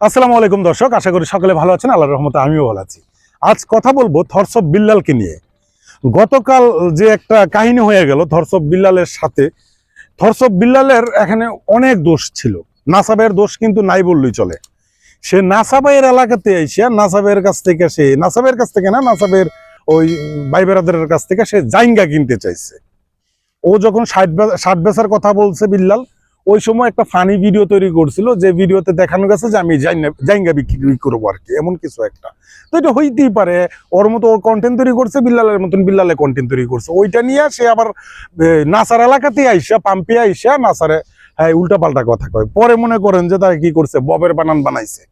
আসসালামু আলাইকুম দর্শক, আশা করি সকলে ভালো আছেন, আল্লাহর রহমতে আমিও ভালো আছি। আজ কথা বলব থরসব বিল্লালকে নিয়ে। গতকাল যে একটা কাহিনী হয়ে গেল থরসব বিল্লালের সাথে থরসব বিল্লালের এখানে অনেক দোষ ছিল। নাসাবের দোষ কিন্তু নাই বললেই চলে। সে নাসাবের এলাকাতে এসে, নাসাবের কাছ থেকে সে, নাসাবের কাছ থেকে না, নাসাবের ওই ভাই বেরাদারের কাছ থেকে সে জাইঙ্গা কিনতে চাইছে। ও যখন ষাট ষাট কথা বলছে বিল্লাল ওই সময় একটা ফানি ভিডিও তৈরি করছিল, যে ভিডিওতে দেখানো গেছে যে আমি জাইঙ্গা বিক্রি করব আর কি, এমন কিছু একটা। তো এটা হইতেই পারে, ওর মতো ওর কন্টেন্ট তৈরি করছে, বিল্লালের মতন বিল্লালে কন্টেন্ট তৈরি করছে। ওইটা নিয়ে সে আবার নাসার এলাকাতে আইসা, পাম্পে আইসা, নাসারে হ্যাঁ উল্টা পাল্টা কথা কয়। পরে মনে করেন যে তারা কি করছে, ববের বানান বানাইছে।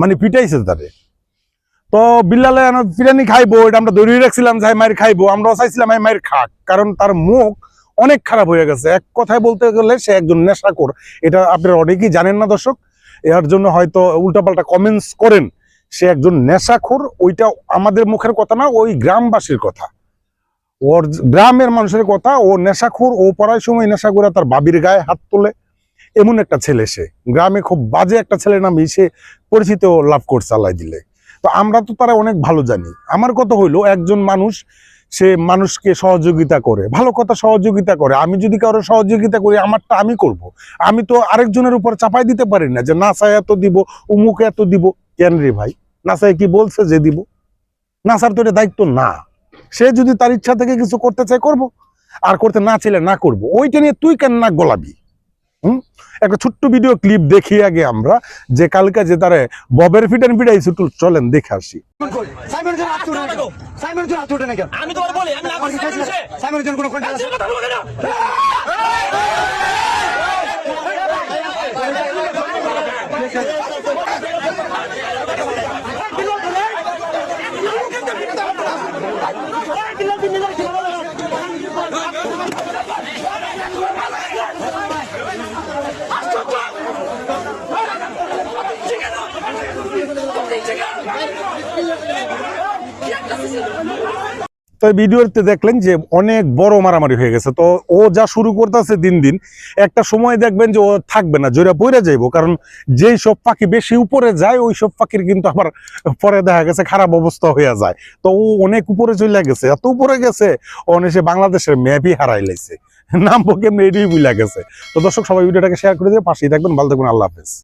মানে পিটাইছে তারে। তো বিল্লালে বিরিয়ানি খাইবো, এটা আমরা দৌড়িয়ে রাখছিলাম যে হ্যাঁ মায়ের খাইবো। আমরাও চাইছিলাম হ্যাঁ মায়ের খাক। কারণ তার মুখ অনেক খারাপ হয়ে গেছে। এক কথায় বলতে গেলে সে একজন নেশাখোর। এটা আপনারা অনেকেই জানেন না দর্শক। এর জন্য হয়তো উল্টাপাল্টা কমেন্টস করেন। সে একজন নেশাখোর, ওইটা আমাদের মুখের কথা না, ওই গ্রামবাসীর কথা। ওর গ্রামের মানুষের কথা, ও নেশাখোর, ও পড়ার সময় নেশা করে তার বাবির গায়ে হাত তোলে। এমন একটা ছেলে সে। গ্রামে খুব বাজে একটা ছেলে নামে সে পরিচিত লাভ করছে, আল্লাহ দিলে। তো আমরা তো তারা অনেক ভালো জানি। আমার কথা হইল, একজন মানুষ সে মানুষকে সহযোগিতা করে, ভালো কথা সহযোগিতা করে। আমি যদি কারও সহযোগিতা করি, আমারটা আমি করব। আমি তো আরেকজনের উপর চাপাই দিতে পারি না যে নাসায় এত দিব, উমুক এত দিব। কেন রে ভাই? নাসায় কি বলছে যে দিব? নাসার তো এটা দায়িত্ব না। সে যদি তার ইচ্ছা থেকে কিছু করতে চায়, করব। আর করতে না চাইলে না করব। ওইটা নিয়ে তুই কেন না গোলাবি? হুম? একটা ছোট্ট ভিডিও ক্লিপ দেখি আগে আমরা যে কালকে যে তারে ববের ফিটান ফিটাইছে একটু চলেন দেখে আসি। সাইমনের জন্য হাত তুলে না কেন? সাইমনের জন্য হাত তুলে না কেন? আমি তোমার বলি আমি না আমার কি করছি খাইছে? সাইমনের জন্য কোনো contact আছে? কথা বলবে না তো ভিডিওতে দেখলেন যে অনেক বড় মারামারি হয়ে গেছে। তো ও যা শুরু করতেছে দিন দিন, একটা সময় দেখবেন যে ও থাকবে না যাইবো। কারণ যেই সব পাখি বেশি উপরে যায়, ওই সব পাখির কিন্তু আবার পরে দেখা গেছে খারাপ অবস্থা হয়ে যায়। তো ও অনেক উপরে চলে গেছে, এত উপরে গেছে ও সে বাংলাদেশের ম্যাপই হারাই লাইছে। নামবো কেমনি এটাই বুঝলা গেছে। তো দর্শক, সবাই ভিডিওটাকে শেয়ার করে দিয়ে পাশেই থাকবেন, ভালো থাকবেন, আল্লাহ হাফেজ।